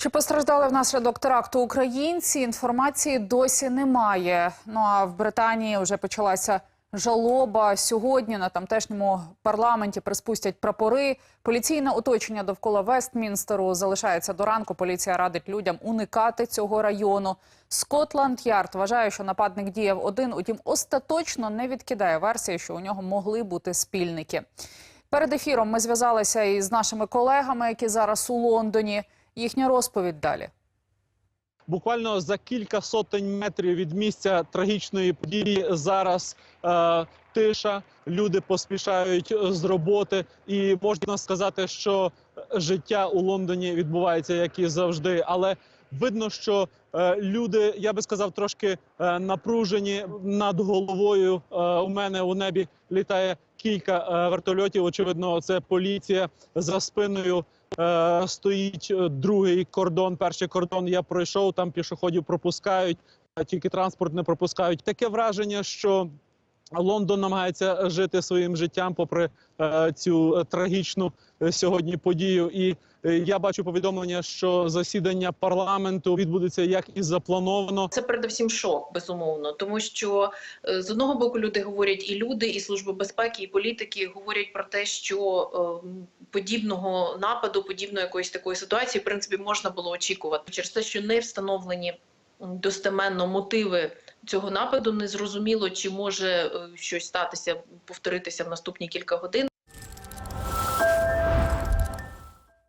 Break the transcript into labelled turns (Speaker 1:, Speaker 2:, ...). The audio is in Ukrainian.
Speaker 1: Чи постраждали внаслідок теракту українці? Інформації досі немає. Ну а в Британії вже почалася жалоба. Сьогодні на тамтешньому парламенті приспустять прапори. Поліційне оточення довкола Вестмінстеру залишається до ранку. Поліція радить людям уникати цього району. Скотланд Ярд вважає, що нападник діяв один, утім остаточно не відкидає версії, що у нього могли бути спільники. Перед ефіром ми зв'язалися із нашими колегами, які зараз у Лондоні. Їхня розповідь далі.
Speaker 2: Буквально за кілька сотень метрів від місця трагічної події зараз е, тиша. Люди поспішають з роботи, і можна сказати, що життя у Лондоні відбувається як і завжди. Але видно, що е, люди, я би сказав, трошки е, напружені над головою. Е, у мене у небі літає кілька вертольотів. Очевидно, це поліція за спиною. Стоїть другий кордон. Перший кордон я пройшов. Там пішоходів пропускають, тільки транспорт не пропускають. Таке враження, що Лондон намагається жити своїм життям, попри е, цю е, трагічну е, сьогодні подію. І я бачу повідомлення, що засідання парламенту відбудеться як і заплановано.
Speaker 3: Це передусім шок, безумовно, тому що з одного боку люди говорять, і люди, і служби безпеки, і політики говорять про те, що подібного нападу, подібної якоїсь такої ситуації, в принципі, можна було очікувати через те, що не встановлені достеменно мотиви цього нападу. Не зрозуміло, чи може е, щось статися, повторитися в наступні кілька годин.